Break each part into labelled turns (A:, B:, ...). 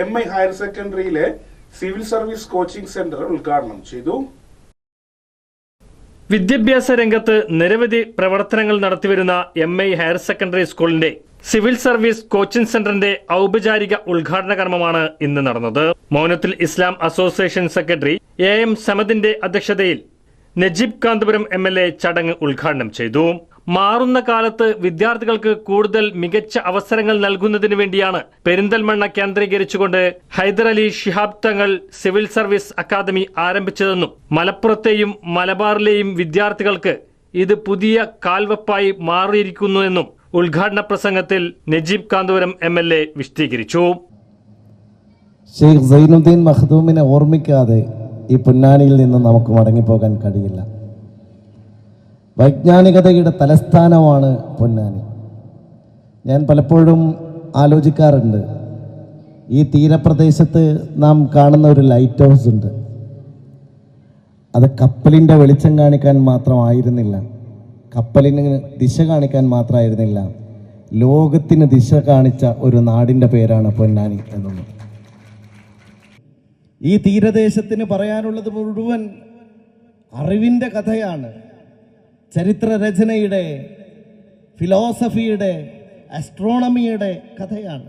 A: M I higher സെക്കൻഡറിയിലെ civil service coaching centre ഉദ്ഘാടനം ചെയ്തു.
B: വിദ്യാഭ്യാസ രംഗത്ത് നിരവധി പ്രവർത്തനങ്ങൾ നടത്തിവരുന്ന എം ഐ ഹയർ സെക്കൻഡറി സ്കൂളിന്റെ സിവിൽ സർവീസ് കോച്ചിംഗ് സെന്ററിന്റെ ഔപചാരിക ഉദ്ഘാടന കർമ്മമാണ് ഇന്ന് നടന്നത്. Mounathul Islam association secretary A M സമദിന്റെ അധ്യക്ഷതയിൽ നജീബ് കാന്തപുരം എം ചടങ്ങ് ഉദ്ഘാടനം ചെയ്തു. മാറുന്ന കാലത്ത് വിദ്യാർത്ഥികൾക്ക് കൂടുതൽ മികച്ച അവസരങ്ങൾ നൽകുന്നതിന് വേണ്ടിയാണ് പെരിന്തൽമണ്ണ കേന്ദ്രീകരിച്ചുകൊണ്ട് Hyderali Shihab Thangal civil service academy ആരംഭിച്ചതെന്നും മലപ്പുറത്തെയും മലബാറിലെയും വിദ്യാർത്ഥികൾക്ക് ഇത് പുതിയ കാൽവപ്പായി മാറിയിരിക്കുന്നുവെന്നും ഉദ്ഘാടന പ്രസംഗത്തിൽ Najeeb Kanthapuram M L A വിശദീകരിച്ചു.
C: ഷെയ്ഖ് സൈനുദ്ദീൻ മഖ്ദൂമിനെ ഓർമ്മിക്കാതെ ഈ പൊന്നാനിയിൽ നിന്ന് നമുക്ക് മടങ്ങിപ്പോകാൻ കഴിയില്ല. വൈജ്ഞാനികതയുടെ തലസ്ഥാനമാണ് പൊന്നാനി. ഞാൻ പലപ്പോഴും ആലോചിക്കാറുണ്ട് ഈ തീരപ്രദേശത്ത് നാം കാണുന്ന ഒരു ലൈറ്റ് ഹൗസ് ഉണ്ട്. അത് കപ്പലിന്റെ വെളിച്ചം കാണിക്കാൻ മാത്രമായിരുന്നില്ല. കപ്പലിന് ദിശ കാണിക്കാൻ മാത്രമായിരുന്നില്ല. ലോകത്തിന് ദിശ കാണിച്ച ഒരു നാടിന്റെ പേരാണ് പൊന്നാനി എന്നുള്ളത്. ഈ തീരദേശത്തിന് പറയാനുള്ളത് മുഴുവൻ അറിവിന്റെ കഥയാണ്. ചരിത്രരചനയുടെ ഫിലോസഫിയുടെ ആസ്ട്രോണമിയുടെ കഥയാണ്.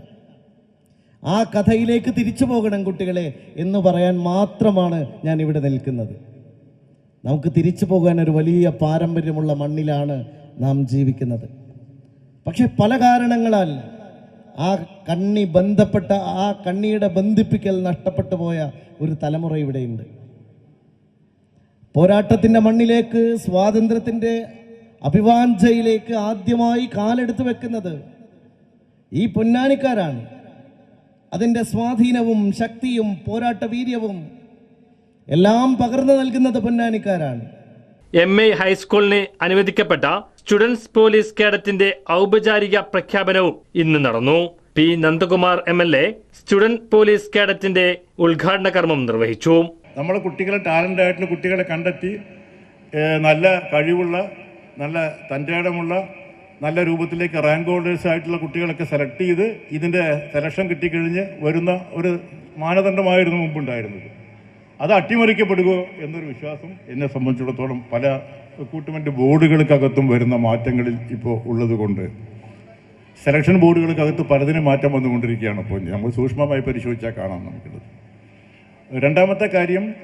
C: ആ കഥയിലേക്ക് തിരിച്ചു പോകണം കുട്ടികളെ എന്ന് പറയാൻ മാത്രമാണ് ഞാൻ ഇവിടെ നിൽക്കുന്നത്. നമുക്ക് തിരിച്ചു പോകാൻ ഒരു വലിയ പാരമ്പര്യമുള്ള മണ്ണിലാണ് നാം ജീവിക്കുന്നത്. പക്ഷെ പല കാരണങ്ങളാൽ ആ കണ്ണി ബന്ധപ്പെട്ട ആ കണ്ണിയുടെ ബന്ധിപ്പിക്കൽ നഷ്ടപ്പെട്ടു പോയ ഒരു തലമുറ ഇവിടെയുണ്ട്. പോരാട്ടത്തിന്റെ മണ്ണിലേക്ക് സ്വാതന്ത്ര്യത്തിന്റെ അഭിവാഞ്ചയിലേക്ക് ആദ്യമായി കാലെടുത്ത് വെക്കുന്നത് ഈ പൊന്നാനിക്കാരാണ്. അതിന്റെ സ്വാധീനവും ശക്തിയും പോരാട്ട വീര്യവും എല്ലാം പകർന്നു നൽകുന്നത് പൊന്നാനിക്കാരാണ്.
B: എം എ ഹൈസ്കൂളിന് അനുവദിക്കപ്പെട്ട സ്റ്റുഡൻസ് പോലീസ് കേഡറ്റിന്റെ ഔപചാരിക പ്രഖ്യാപനവും ഇന്ന് നടന്നു. P Nandakumar M L A student police കേഡറ്റിന്റെ ഉദ്ഘാടന കർമ്മം നിർവഹിച്ചു.
D: നമ്മുടെ കുട്ടികളെ ടാലന്റ് ആയിട്ടുള്ള കുട്ടികളെ കണ്ടെത്തി നല്ല കഴിവുള്ള നല്ല തന്റെടമുള്ള നല്ല രൂപത്തിലേക്ക് റാങ്ക് ഹോൾഡേഴ്സ് ആയിട്ടുള്ള കുട്ടികളൊക്കെ സെലക്ട് ചെയ്ത് ഇതിന്റെ സെലക്ഷൻ കിട്ടിക്കഴിഞ്ഞ് വരുന്ന ഒരു മാനദണ്ഡമായിരുന്നു മുമ്പുണ്ടായിരുന്നത്. അത് അട്ടിമറിക്കപ്പെടുകയോ എന്നൊരു വിശ്വാസം എന്നെ സംബന്ധിച്ചിടത്തോളം പല റിക്രൂട്ട്മെന്റ് ബോർഡുകൾക്കകത്തും വരുന്ന മാറ്റങ്ങളിൽ ഇപ്പോൾ ഉള്ളതുകൊണ്ട് സെലക്ഷൻ ബോർഡുകൾക്കകത്ത് പലതിനും മാറ്റം വന്നുകൊണ്ടിരിക്കുകയാണ്. ഇപ്പോൾ നമ്മൾ സൂക്ഷ്മമായി പരിശോധിച്ചാൽ കാണാം നമുക്കുള്ളത്. രണ്ടാമത്തെ കാര്യം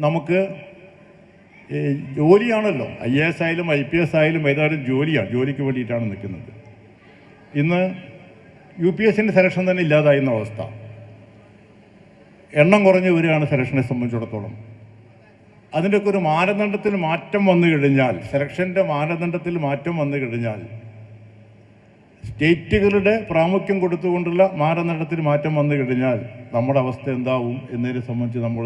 D: നമുക്ക് ജോലിയാണല്ലോ. ഐ എ എസ് ആയാലും ഐ പി എസ് ആയാലും ഏതായാലും ജോലിയാണ്. ജോലിക്ക് വേണ്ടിയിട്ടാണ് നിൽക്കുന്നത്. ഇന്ന് യു പി എസിന്റെ സെലക്ഷൻ തന്നെ ഇല്ലാതായിരുന്ന അവസ്ഥ. എണ്ണം കുറഞ്ഞു വരികയാണ് സെലക്ഷനെ സംബന്ധിച്ചിടത്തോളം. അതിന്റെയൊക്കെ ഒരു മാനദണ്ഡത്തിൽ മാറ്റം വന്നു കഴിഞ്ഞാൽ സെലക്ഷന്റെ മാനദണ്ഡത്തിൽ മാറ്റം വന്നു കഴിഞ്ഞാൽ സ്റ്റേറ്റുകളുടെ പ്രാമുഖ്യം കൊടുത്തുകൊണ്ടുള്ള മാനദണ്ഡത്തിൽ മാറ്റം വന്നു കഴിഞ്ഞാൽ നമ്മുടെ അവസ്ഥ എന്താവും എന്നതിനെ സംബന്ധിച്ച് നമ്മൾ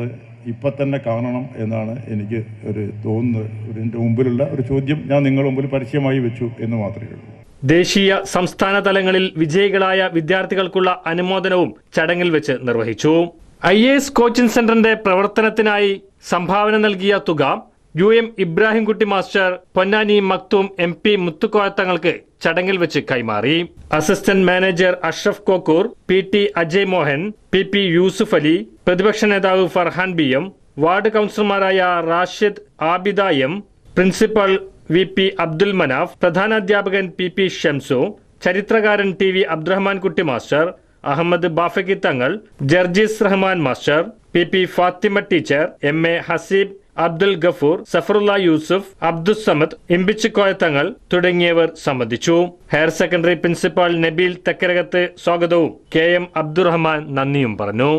D: ഇപ്പം തന്നെ കാണണം എന്നാണ് എനിക്ക് ഒരു തോന്നുന്നത്. ഒരു എന്റെ മുമ്പിലുള്ള ഒരു ചോദ്യം ഞാൻ നിങ്ങളുടെ മുമ്പിൽ പരസ്യമായി വെച്ചു എന്ന് മാത്രമേ ഉള്ളൂ.
B: ദേശീയ സംസ്ഥാന തലങ്ങളിൽ വിജയികളായ വിദ്യാർത്ഥികൾക്കുള്ള അനുമോദനവും ചടങ്ങിൽ വെച്ച് നിർവഹിച്ചു. ഐ എസ് കോച്ചിംഗ് സെന്ററിന്റെ പ്രവർത്തനത്തിനായി സംഭാവന നൽകിയ തുക U M Ibrahimkutty master Ponnani Makhdoom M P മുത്തുക്കോയത്തങ്ങൾക്ക് ചടങ്ങിൽ വെച്ച് കൈമാറി. Assistant manager Ashraf Kokkur P T Ajay Mohan P P Yusuf Ali പ്രതിപക്ഷ നേതാവ് ഫർഹാൻ ബി എം വാർഡ് കൗൺസിലർമാരായ Rashid Abida M principal V P Abdul Manaf പ്രധാനാധ്യാപകൻ P P Shamsu ചരിത്രകാരൻ T V Abdurahman Kutty master Ahmed Bafaqi Thangal Jarjees Rahman master P P Fathima teacher M A Haseeb Abdul Gafoor Safarulla Yusuf Abdussamad Imbichikoya Thangal തുടങ്ങിയവർ സംബന്ധിച്ചു. Higher secondary principal Nabeel Thekkarakath സ്വാഗതവും K M Abdurahman നന്ദിയും പറഞ്ഞു.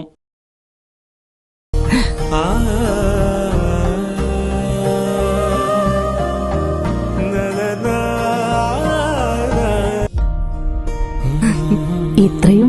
E: ഇത്രയും